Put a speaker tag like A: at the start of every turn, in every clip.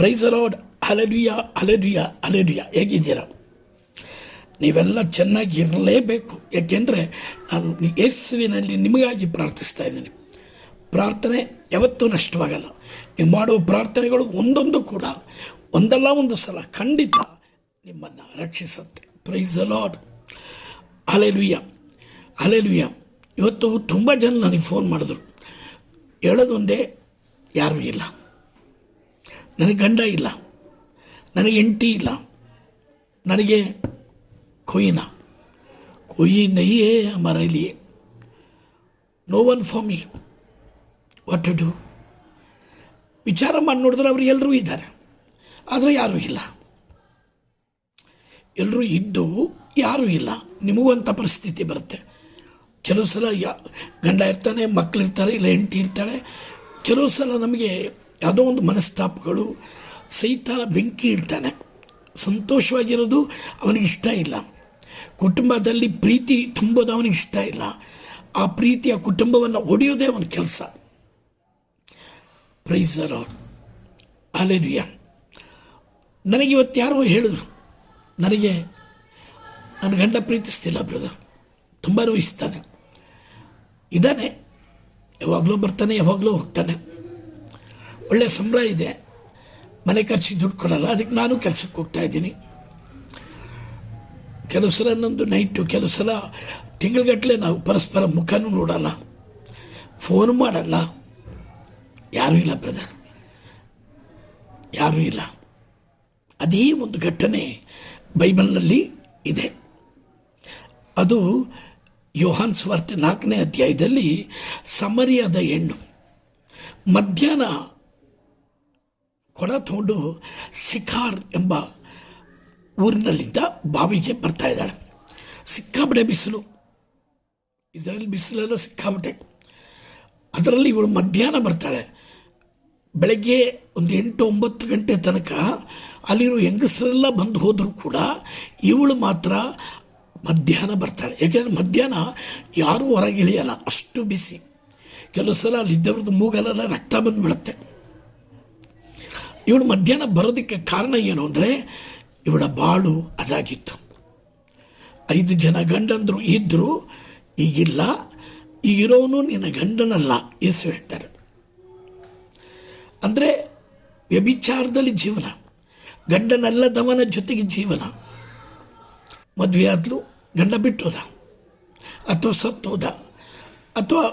A: Price ಅಲಾಡ್ ಅಲೆಡಿಯ ಅಲೆಡಿಯ ಅಲೆಡಿಯ ಹೇಗಿದ್ದೀರಾ? ನೀವೆಲ್ಲ ಚೆನ್ನಾಗಿ ಇರಲೇಬೇಕು. ಏಕೆಂದರೆ ನಾನು ಯೇಸುವಿನಲ್ಲಿ ನಿಮಗಾಗಿ ಪ್ರಾರ್ಥಿಸ್ತಾ ಇದ್ದೀನಿ. ಪ್ರಾರ್ಥನೆ ಯಾವತ್ತೂ ನಷ್ಟವಾಗಲ್ಲ. ನೀವು ಮಾಡುವ ಪ್ರಾರ್ಥನೆಗಳು ಒಂದೊಂದು ಕೂಡ, ಒಂದಲ್ಲ ಒಂದು ಸಲ ಖಂಡಿತ ನಿಮ್ಮನ್ನು ರಕ್ಷಿಸುತ್ತೆ. ಪ್ರೈಸ್ ಅಲಾಡ್ ಅಲೆಲುಯ್ಯ ಅಲೆಲುಯ್ಯ ಇವತ್ತು ತುಂಬ ಜನ ನನಗೆ ಫೋನ್ ಮಾಡಿದ್ರು. ಹೇಳೋದೊಂದೇ ಯಾರೂ ಇಲ್ಲ. ನನಗೆ ಗಂಡ ಇಲ್ಲ. ನನಗೆ ಹೆಂಡತಿ ಇಲ್ಲ. ನನಗೆ ಕೊಯ್ನ. ಕೊಯ್ಯಿ ನೈಯೇ ಮರಲಿಯೇ no one for me what to do ವಿಚಾರ ಮಾಡಿ ನೋಡಿದ್ರೆ ಅವರು ಎಲ್ಲರೂ ಇದ್ದಾರೆ. ಆದರೆ ಯಾರೂ ಇಲ್ಲ. ಎಲ್ಲರೂ ಇದ್ದು ಯಾರೂ ಇಲ್ಲ. ನಿಮಗೂ ಅಂಥ ಪರಿಸ್ಥಿತಿ ಬರುತ್ತೆ. ಕೆಲವು ಸಲ ಯಾ ಗಂಡ ಇರ್ತಾನೆ ಮಕ್ಕಳಿರ್ತಾರೆ ಇಲ್ಲ ಹೆಂಡತಿ ಇರ್ತಾಳೆ. ಕೆಲವು ಸಲ ನಮಗೆ ಯಾವುದೋ ಒಂದು ಮನಸ್ತಾಪಗಳು, ಸೈತಾನ ಬೆಂಕಿ ಇಡ್ತಾನೆ. ಸಂತೋಷವಾಗಿರೋದು ಅವನಿಗೆ ಇಷ್ಟ ಇಲ್ಲ. ಕುಟುಂಬದಲ್ಲಿ ಪ್ರೀತಿ ತುಂಬೋದು ಅವನಿಗೆ ಇಷ್ಟ ಇಲ್ಲ. ಆ ಪ್ರೀತಿ, ಆ ಕುಟುಂಬವನ್ನು ಒಡೆಯೋದೇ ಅವನ ಕೆಲಸ. ಪ್ರೈಸ್ ಅವರು ಅಲೆರಿಯ ನನಗೆ ಇವತ್ತು ಯಾರೋ ಹೇಳಿದ್ರು. ನನಗೆ, ನನ್ನ ಗಂಡ ಪ್ರೀತಿಸ್ತಿಲ್ಲ ಬ್ರದರ್ ತುಂಬ ನೋಯಿಸ್ತಾನೆ. ಇದ್ದಾನೆ. ಯಾವಾಗಲೂ ಬರ್ತಾನೆ, ಯಾವಾಗಲೂ ಹೋಗ್ತಾನೆ. ಒಳ್ಳೆಯ ಸಂಬಳ ಇದೆ. ಮನೆ ಖರ್ಚಿಗೆ ದುಡ್ಡು ಕೊಡಲ್ಲ. ಅದಕ್ಕೆ ನಾನು ಕೆಲಸಕ್ಕೆ ಹೋಗ್ತಾ ಇದ್ದೀನಿ. ಕೆಲವು ಸಲ ನಂದು ನೈಟು ಕೆಲವು ಸಲ ತಿಂಗಳಗಟ್ಟಲೆ ನಾವು ಪರಸ್ಪರ ಮುಖನೂ ನೋಡಲ್ಲ. ಫೋನ್ ಮಾಡಲ್ಲ. ಯಾರೂ ಇಲ್ಲ ಬ್ರದರ್ ಯಾರೂ ಇಲ್ಲ. ಅದೇ ಒಂದು ಘಟನೆ ಬೈಬಲ್ನಲ್ಲಿ ಇದೆ. ಅದು ಯೋಹಾನ್ ಸ್ವಾರ್ಥ ನಾಲ್ಕನೇ ಅಧ್ಯಾಯದಲ್ಲಿ ಸಮರಿಯಾದ ಹೆಣ್ಣು ಮಧ್ಯಾಹ್ನ ಕೊಡ ತಗೊಂಡು ಸಿಖಾರ್ ಎಂಬ ಊರಿನಲ್ಲಿದ್ದ ಬಾವಿಗೆ ಬರ್ತಾ ಇದ್ದಾಳೆ. ಸಿಕ್ಕಾಬಟ್ಟೆ ಬಿಸಿಲು. ಇದರಲ್ಲಿ ಬಿಸಿಲೆಲ್ಲ ಸಿಕ್ಕಾಬಟ್ಟೆ ಅದರಲ್ಲಿ ಇವಳು ಮಧ್ಯಾಹ್ನ ಬರ್ತಾಳೆ. ಬೆಳಗ್ಗೆ ಒಂದು ಎಂಟು ಒಂಬತ್ತು ಗಂಟೆ ತನಕ ಅಲ್ಲಿರೋ ಹೆಂಗಸರೆಲ್ಲ ಬಂದು ಹೋದರೂ ಕೂಡ ಇವಳು ಮಾತ್ರ ಮಧ್ಯಾಹ್ನ ಬರ್ತಾಳೆ. ಯಾಕೆಂದರೆ ಮಧ್ಯಾಹ್ನ ಯಾರೂ ಹೊರಗಿಳಿಯಲ್ಲ. ಅಷ್ಟು ಬಿಸಿ. ಕೆಲವು ಸಲ ಅಲ್ಲಿದ್ದವ್ರದ್ದು ಮೂಗಲೆಲ್ಲ ರಕ್ತ ಬಂದುಬಿಡುತ್ತೆ. ಇವಳು ಮಧ್ಯಾಹ್ನ ಬರೋದಕ್ಕೆ ಕಾರಣ ಏನು ಅಂದರೆ ಇವಳ ಬಾಳು ಅದಾಗಿತ್ತು. ಐದು ಜನ ಗಂಡಂದರು ಇದ್ದರು ಈಗಿಲ್ಲ, ಈಗಿರೋನು ನಿನ್ನ ಗಂಡನಲ್ಲ ಯೇಸು ಹೇಳ್ತಾರೆ. ಅಂದರೆ ವ್ಯಭಿಚಾರದಲ್ಲಿ ಜೀವನ, ಗಂಡನಲ್ಲದವನ ಜೊತೆಗೆ ಜೀವನ. ಮದುವೆ ಆದಲು ಗಂಡ ಬಿಟ್ಟೋದ, ಅಥವಾ ಸತ್ತೋದ, ಅಥವಾ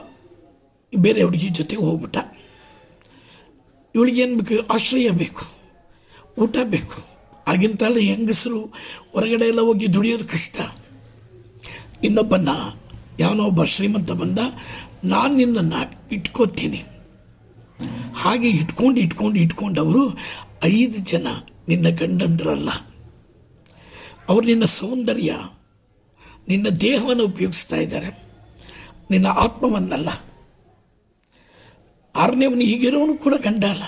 A: ಬೇರೆ ಹುಡುಗಿ ಜೊತೆಗೆ ಹೋಗ್ಬಿಟ್ಟ. ಇವಳಿಗೇನು ಬೇಕು? ಆಶ್ರಯ ಬೇಕು. ಊಟ ಬೇಕು. ಆಗಿನ ಕಾಲದ ಹೆಂಗಸರು ಹೊರಗಡೆ ಎಲ್ಲ ಹೋಗಿ ದುಡಿಯೋದು ಕಷ್ಟ. ಇನ್ನೊಬ್ಬನ, ಯಾವನೋ ಒಬ್ಬ ಶ್ರೀಮಂತ ಬಂದ, ನಾನು ನಿನ್ನನ್ನು ಇಟ್ಕೋತೀನಿ. ಹಾಗೆ ಇಟ್ಕೊಂಡು ಇಟ್ಕೊಂಡು ಇಟ್ಕೊಂಡು ಅವರು ಐದು ಜನ ನಿನ್ನ ಗಂಡಂದ್ರಲ್ಲ. ಅವರು ನಿನ್ನ ಸೌಂದರ್ಯ, ನಿನ್ನ ದೇಹವನ್ನು ಉಪಯೋಗಿಸ್ತಾ ಇದ್ದಾರೆ. ನಿನ್ನ ಆತ್ಮವನ್ನಲ್ಲ. ಆರನೇವನು ಈಗಿರೋನು ಕೂಡ ಗಂಡ ಅಲ್ಲ.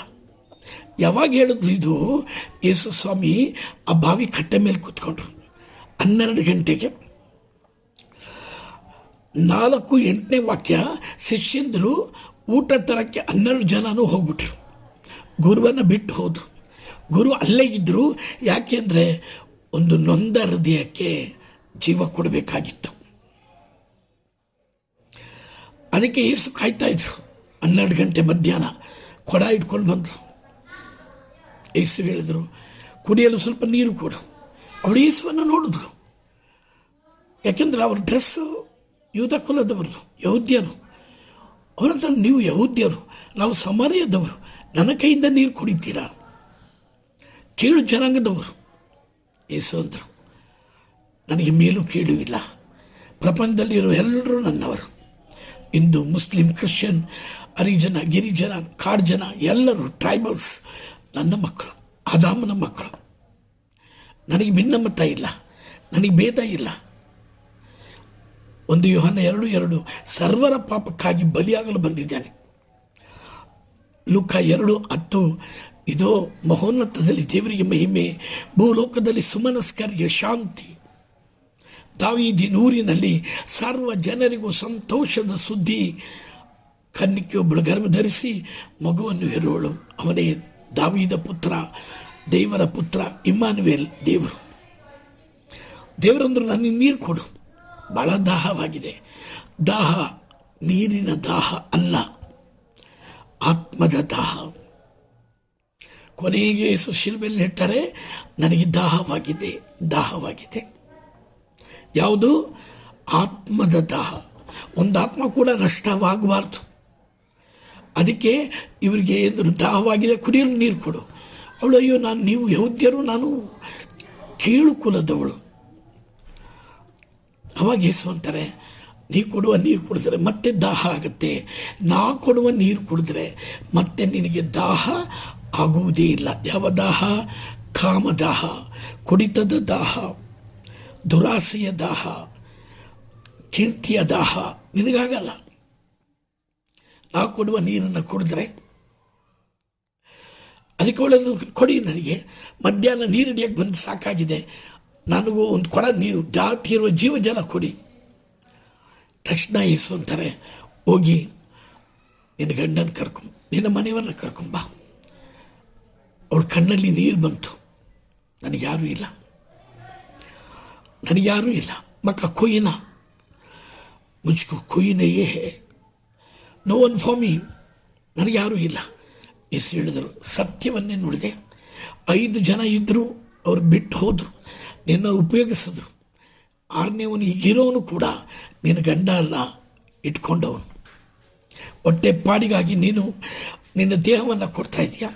A: ಯಾವಾಗ ಹೇಳಿದ್ಲು ಇದು? ಯೇಸು ಸ್ವಾಮಿ ಆ ಬಾವಿ ಕಟ್ಟೆ ಮೇಲೆ ಕೂತ್ಕೊಂಡ್ರು. ಹನ್ನೆರಡು ಗಂಟೆಗೆ. ನಾಲ್ಕು, ಎಂಟನೇ ವಾಕ್ಯ, ಶಿಷ್ಯಂದರು ಊಟ ತರಕ್ಕೆ ಹನ್ನೆರಡು ಜನನೂ ಹೋಗ್ಬಿಟ್ರು. ಗುರುವನ್ನು ಬಿಟ್ಟು ಹೋದರು. ಗುರು ಅಲ್ಲೇ ಇದ್ದರು ಯಾಕೆಂದರೆ ಒಂದು ನೊಂದ ಹೃದಯಕ್ಕೆ ಜೀವ ಕೊಡಬೇಕಾಗಿತ್ತು. ಅದಕ್ಕೆ ಯೇಸು ಕಾಯ್ತಾ ಇದ್ರು. ಹನ್ನೆರಡು ಗಂಟೆ ಮಧ್ಯಾಹ್ನ ಕೊಡ ಇಟ್ಕೊಂಡು ಬಂದರು. ಏಸು ಹೇಳಿದರು, ಕುಡಿಯಲು ಸ್ವಲ್ಪ ನೀರು ಕೊಡು. ಅವಳು ಯೇಸುವನ್ನು ನೋಡಿದ್ರು. ಯಾಕೆಂದರೆ ಅವ್ರ ಡ್ರೆಸ್ಸು ಯೂದ ಕುಲದವರು, ಯಹೂದ್ಯರು. ಅವರಂತ ನೀವು ಯಹೂದ್ಯರು, ನಾವು ಸಮಾರ್ಯದವರು, ನನ್ನ ಕೈಯಿಂದ ನೀರು ಕುಡಿತೀರಾ? ಕೀಳು ಜನಾಂಗದವರು. ಯೇಸು ಅಂದರು, ನನಗೆ ಮೇಲೂ ಕೇಳುವಿಲ್ಲ. ಇಲ್ಲ ಪ್ರಪಂಚದಲ್ಲಿರೋ ಎಲ್ಲರೂ ನನ್ನವರು. ಹಿಂದೂ ಮುಸ್ಲಿಂ ಕ್ರಿಶ್ಚಿಯನ್ ಹರಿಜನ ಗಿರಿಜನ ಕಾಡು ಜನ, ಎಲ್ಲರೂ ಟ್ರೈಬಲ್ಸ್ ನನ್ನ ಮಕ್ಕಳು, ಆದಾಮನ ಮಕ್ಕಳು. ನನಗೆ ಭಿನ್ನಮತ ಇಲ್ಲ, ನನಗೆ ಭೇದ ಇಲ್ಲ. ಒಂದು ಯೋಹನ ಎರಡು ಎರಡು, ಸರ್ವರ ಪಾಪಕ್ಕಾಗಿ ಬಲಿಯಾಗಲು ಬಂದಿದ್ದಾನೆ. ಲುಕ ಎರಡು ಹತ್ತು, ಇದೋ ಮಹೋನ್ನತದಲ್ಲಿ ದೇವರಿಗೆ ಮಹಿಮೆ, ಭೂಲೋಕದಲ್ಲಿ ಸುಮನಸ್ಕರಿಗೆ ಶಾಂತಿ. ತಾವೀದಿ ನೂರಿನಲ್ಲಿ ಸರ್ವ ಜನರಿಗೂ ಸಂತೋಷದ ಸುದ್ದಿ ಕನ್ನಿಕೆಯೊಬ್ಬಳು ಗರ್ಭ ಧರಿಸಿ ಮಗುವನ್ನು ಹೆರುವಳು. ಅವನೇ ದಾವಿದ ಪುತ್ರ, ದೇವರ ಪುತ್ರ, ಇಮ್ಮಾನುವೇಲ್ ದೇವರು. ದೇವರಂದ್ರೆ ನನಗೆ ನೀರು ಕೊಡು. ಭಾಳ ದಾಹವಾಗಿದೆ. ದಾಹ ನೀರಿನ ದಾಹ ಅಲ್ಲ, ಆತ್ಮದ ದಾಹ. ಕೊನೆಗೆ ಯೇಸು ಹೇಳ್ತಾರೆ, ನನಗೆ ದಾಹವಾಗಿದೆ ದಾಹವಾಗಿದೆ. ಯಾವುದು? ಆತ್ಮದ ದಾಹ. ಒಂದು ಆತ್ಮ ಕೂಡ ನಷ್ಟವಾಗಬಾರ್ದು. ಅದಕ್ಕೆ ಇವರಿಗೆ ದಾಹವಾಗಿದೆ, ಕುಡಿಯಲು ನೀರು ಕೊಡು. ಅವಳು, ಅಯ್ಯೋ, ನಾನು ನೀವು ಯಹೂದ್ಯರು, ನಾನು ಕೀಳು ಕುಲದವಳು. ಅವಾಗ ಯೇಸು ಅಂತಾರೆ, ನೀ ಕೊಡುವ ನೀರು ಕುಡಿದ್ರೆ ಮತ್ತೆ ದಾಹ ಆಗುತ್ತೆ. ನಾ ಕೊಡುವ ನೀರು ಕುಡಿದ್ರೆ ಮತ್ತೆ ನಿನಗೆ ದಾಹ ಆಗುವುದೇ ಇಲ್ಲ. ಯಾವ ದಾಹ? ಕಾಮದಾಹ, ಕುಡಿತದ ದಾಹ, ದುರಾಸೆಯ ದಾಹ, ಕೀರ್ತಿಯ ದಾಹ. ನಿನಗಾಗಲ್ಲ. ನಾ ಕೊಡುವ ನೀರನ್ನು ಕುಡಿದ್ರೆ ಅದಕ್ಕೆ ಒಳ್ಳೆಯದು ಕೊಡಿ ನನಗೆ. ಮಧ್ಯಾಹ್ನ ನೀರು ಹಿಡಿಯೋಕ್ಕೆ ಬಂದು ಸಾಕಾಗಿದೆ. ನನಗೂ ಒಂದು ಕೊಡ ನೀರು, ಜಾತಿ ಇರುವ ಜೀವ ಜಲ ಕೊಡಿ. ತಕ್ಷಣ ಯೇಸು ಅಂತಾರೆ, ಹೋಗಿ ನಿನ್ನ ಗಂಡನ ಕರ್ಕೊಂಬ ನಿನ್ನ ಮನೆಯವ್ರನ್ನ ಕರ್ಕೊಂಬ ಅವಳ ಕಣ್ಣಲ್ಲಿ ನೀರು ಬಂತು. ನನಗ್ಯಾರೂ ಇಲ್ಲ. ನನಗ್ಯಾರೂ ಇಲ್ಲ. ಮಕ್ಕ ಕೊಯ್ಯಿನ ಮುಜ್ಕೋ ಕೊಯ್ಯಿನೆಯೇ ನೋ ಒನ್ ಫಾರ್ ಮೀ ನನಗೆ ಯಾರೂ ಇಲ್ಲ. ಎಸ್ ಹೇಳಿದರು, ಸತ್ಯವನ್ನೇ ನೋಡಿದೆ. ಐದು ಜನ ಇದ್ದರು ಅವ್ರು ಬಿಟ್ಟು ಹೋದರು, ನಿನ್ನ ಉಪಯೋಗಿಸಿದ್ರು. ಆರನೇವನು ಈಗಿರೋನು ಕೂಡ ನಿನ್ನ ಗಂಡ ಅಲ್ಲ, ಇಟ್ಕೊಂಡವನು. ಹೊಟ್ಟೆ ಪಾಡಿಗಾಗಿ ನೀನು ನಿನ್ನ ದೇಹವನ್ನು ಕೊಡ್ತಾ ಇದೆಯಾ.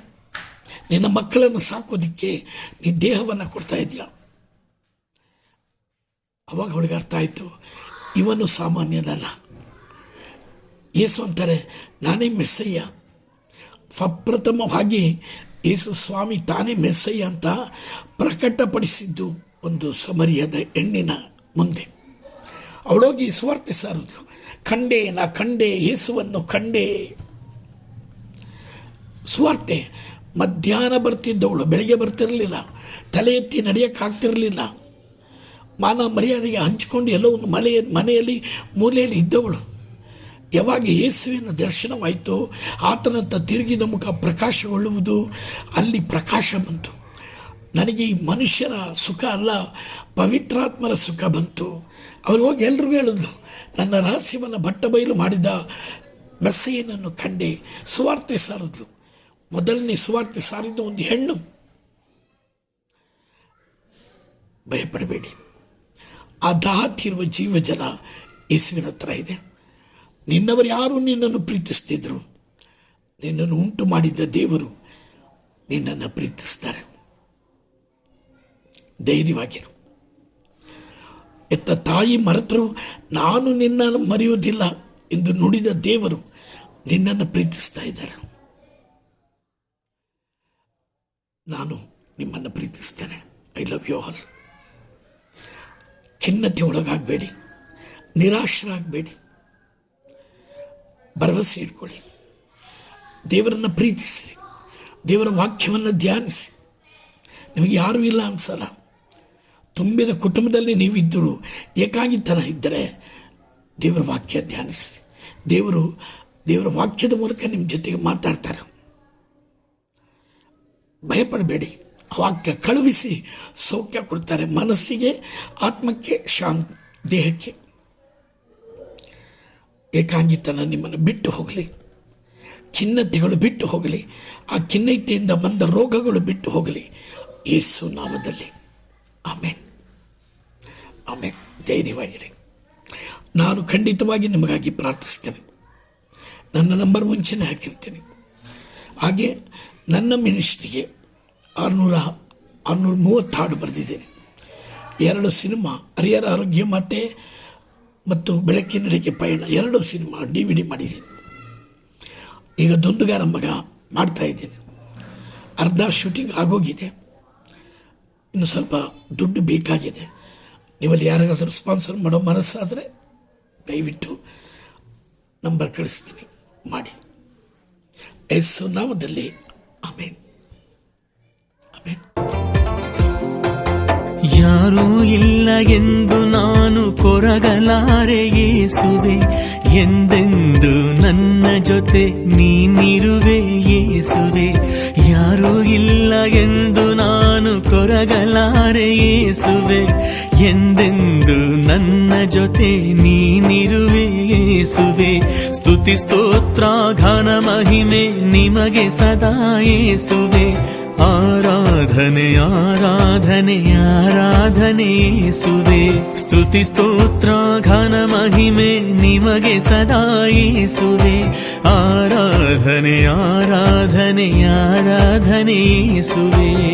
A: ನಿನ್ನ ಮಕ್ಕಳನ್ನು ಸಾಕೋದಕ್ಕೆ ನೀ ದೇಹವನ್ನು ಕೊಡ್ತಾ ಇದೆಯಾ. ಅವಾಗ ಅವಳಿಗೆ ಅರ್ಥ ಆಯಿತು, ಇವನು ಸಾಮಾನ್ಯನಲ್ಲ. ಯೇಸು ಅಂತಾರೆ, ನಾನೇ ಮೆಸ್ಸಯ್ಯ ಪ್ರಪ್ರಥಮವಾಗಿ ಯೇಸು ಸ್ವಾಮಿ ತಾನೇ ಮೆಸ್ಸಯ್ಯ ಅಂತ ಪ್ರಕಟಪಡಿಸಿದ್ದು ಒಂದು ಸಮರಿಯದ ಹೆಣ್ಣಿನ ಮುಂದೆ. ಅವಳೋಗಿ ಸುವಾರ್ತೆ ಸಾರದು ಕಂಡೆ ನಾ ಕಂಡೆ ಯೇಸುವನ್ನು ಕಂಡೆ ಸುವಾರ್ತೆ, ಮಧ್ಯಾಹ್ನ ಬರ್ತಿದ್ದವಳು, ಬೆಳಗ್ಗೆ ಬರ್ತಿರಲಿಲ್ಲ, ತಲೆ ಎತ್ತಿ ನಡೆಯೋಕ್ಕಾಗ್ತಿರಲಿಲ್ಲ ಮಾನ ಮರ್ಯಾದೆಗೆ ಹಂಚಿಕೊಂಡು ಎಲ್ಲೋ ಒಂದು ಮಲೆಯ ಮನೆಯಲ್ಲಿ, ಮೂಲೆಯಲ್ಲಿ ಇದ್ದವಳು. ಯಾವಾಗ ಯೇಸುವಿನ ದರ್ಶನವಾಯಿತು ಆತನತ್ತ ತಿರುಗಿದ ಮುಖ ಪ್ರಕಾಶಗೊಳ್ಳುವುದು, ಅಲ್ಲಿ ಪ್ರಕಾಶ ಬಂತು. ನನಗೆ ಈ ಮನುಷ್ಯರ ಸುಖ ಅಲ್ಲ ಪವಿತ್ರಾತ್ಮರ ಸುಖ ಬಂತು. ಅವ್ರು ಹೋಗಿ ಎಲ್ರಿಗೂ ಹೇಳಿದ್ರು, ನನ್ನ ರಹಸ್ಯವನ್ನು ಬಟ್ಟ ಬಯಲು ಮಾಡಿದ ಮೆಸ್ಸೆಯನನ್ನು ಕಂಡೆ, ಸುವಾರ್ತೆ ಸಾರಿದ್ಲು ಮೊದಲನೇ ಸುವಾರ್ತೆ ಸಾರಿದ ಒಂದು ಹೆಣ್ಣು. ಭಯಪಡಬೇಡಿ. ಆ ದಾಹ ತೀರುವ ಜೀವಜಲ ಯೇಸುವಿನ ಹತ್ರ ಇದೆ. ನಿನ್ನವರು ಯಾರು? ನಿನ್ನನ್ನು ಪ್ರೀತಿಸ್ತಿದ್ರು. ನಿನ್ನನ್ನು ಉಂಟು ಮಾಡಿದ್ದ ದೇವರು ನಿನ್ನನ್ನು ಪ್ರೀತಿಸ್ತಾರೆ. ಧೈರ್ಯವಾಗಿರು. ಎತ್ತ ತಾಯಿ ಮರೆತರು, ನಾನು ನಿನ್ನನ್ನು ಮರೆಯುವುದಿಲ್ಲ ಎಂದು ನುಡಿದ ದೇವರು ನಿನ್ನನ್ನು ಪ್ರೀತಿಸ್ತಾ ಇದ್ದಾರೆ. ನಾನು ನಿಮ್ಮನ್ನು ಪ್ರೀತಿಸ್ತೇನೆ. ಐ ಲವ್ ಯು ಆಲ್ ಖಿನ್ನತೆ ಒಳಗಾಗಬೇಡಿ. ನಿರಾಶರಾಗಬೇಡಿ. ಭರವಸೆ ಇಟ್ಕೊಳ್ಳಿ. ದೇವರನ್ನು ಪ್ರೀತಿಸಿರಿ ದೇವರ ವಾಕ್ಯವನ್ನು ಧ್ಯಾನಿಸಿ. ನಿಮಗೆ ಯಾರೂ ಇಲ್ಲ ಅನ್ಸಲ್ಲ. ತುಂಬಿದ ಕುಟುಂಬದಲ್ಲಿ ನೀವಿದ್ದರೂ ಏಕಾಗಿತನ ಇದ್ದರೆ ದೇವರ ವಾಕ್ಯ ಧ್ಯಾನಿಸಿರಿ ದೇವರು ದೇವರ ವಾಕ್ಯದ ಮೂಲಕ ನಿಮ್ಮ ಜೊತೆಗೆ ಮಾತಾಡ್ತಾರೆ. ಭಯಪಡಬೇಡಿ. ವಾಕ್ಯ ಕಳುಹಿಸಿ ಸೌಖ್ಯ ಕೊಡ್ತಾರೆ. ಮನಸ್ಸಿಗೆ, ಆತ್ಮಕ್ಕೆ, ಶಾಂತಿ, ದೇಹಕ್ಕೆ. ಏಕಾಂಗಿತನ ನಿಮ್ಮನ್ನು ಬಿಟ್ಟು ಹೋಗಲಿ. ಖಿನ್ನತೆಗಳು ಬಿಟ್ಟು ಹೋಗಲಿ. ಆ ಖಿನ್ನತೆಯಿಂದ ಬಂದ ರೋಗಗಳು ಬಿಟ್ಟು ಹೋಗಲಿ. ಯೇಸು ನಾಮದಲ್ಲಿ. ಆಮೇನ್. ಆಮೇನ್. ಧೈರ್ಯವಾಗಿರಿ. ನಾನು ಖಂಡಿತವಾಗಿ ನಿಮಗಾಗಿ ಪ್ರಾರ್ಥಿಸ್ತೇನೆ. ನನ್ನ ನಂಬರ್ ಮುಂಚೆನೇ ಹಾಕಿರ್ತೀನಿ. ಹಾಗೆ ನನ್ನ ಮಿನಿಸ್ಟ್ರಿಗೆ ಆರುನೂರ ಆರುನೂರ ಮೂವತ್ತು ಹಾಡು ಬರೆದಿದ್ದೇನೆ. ಎರಡು ಸಿನಿಮಾ, ಹರಿಹರ ಆರೋಗ್ಯ, ಮತ್ತು ಮತ್ತು ಬೆಳಕಿನಡೆಗೆ ಪಯಣ ಎರಡು ಸಿನಿಮಾ ಡಿ ವಿ ಡಿ ಮಾಡಿದ್ದೀನಿ. ಈಗ ದುಂಡುಗಾರ ಮಗ ಮಾಡ್ತಾ ಇದ್ದೀನಿ. ಅರ್ಧ ಶೂಟಿಂಗ್ ಆಗೋಗಿದೆ. ಇನ್ನು ಸ್ವಲ್ಪ ದುಡ್ಡು ಬೇಕಾಗಿದೆ. ನಿಮ್ಮಲ್ಲಿ ಯಾರಿಗಾದರೂ ಸ್ಪಾನ್ಸರ್ ಮಾಡೋ ಮನಸ್ಸಾದರೆ ದಯವಿಟ್ಟು ನಂಬರ್ ಕಳಿಸ್ತೀನಿ. ಮಾಡಿ. ಎಸ್, ನಾಮದಲ್ಲಿ ಆಮೇನ್. ಆಮೇನ್.
B: ಯಾರೂ ಇಲ್ಲ ಎಂದು ನಾನು ಕೊರಗಲಾರೆ ಯೇಸುವೆ ಎಂದೆಂದು ನನ್ನ ಜೊತೆ ನೀನಿರುವೆ ಏಸುವೆ. ಯಾರು ಇಲ್ಲ ಎಂದು ನಾನು ಕೊರಗಲಾರೆ ಯೇಸುವೆ ಎಂದೆಂದು ನನ್ನ ಜೊತೆ ನೀನಿರುವೆ ಏಸುವೆ. ಸ್ತುತಿ ಸ್ತೋತ್ರ, ಘನ ಮಹಿಮೆ ನಿಮಗೆ ಸದಾ ಯೇಸುವೆ ಆರಾಧನೆ ಆರಾಧನೆ ಆರಾಧನೆ ಸುವೆ ಸ್ತುತಿ, ಸ್ತೋತ್ರ, ಘನ ಮಹಿಮೆ ನಿಮಗೆ ಸದಾ ಯೇಸುವೆ. ಆರಾಧನೆ ಆರಾಧನೆ ಆರಾಧನೆ ಯೇಸುವೆ.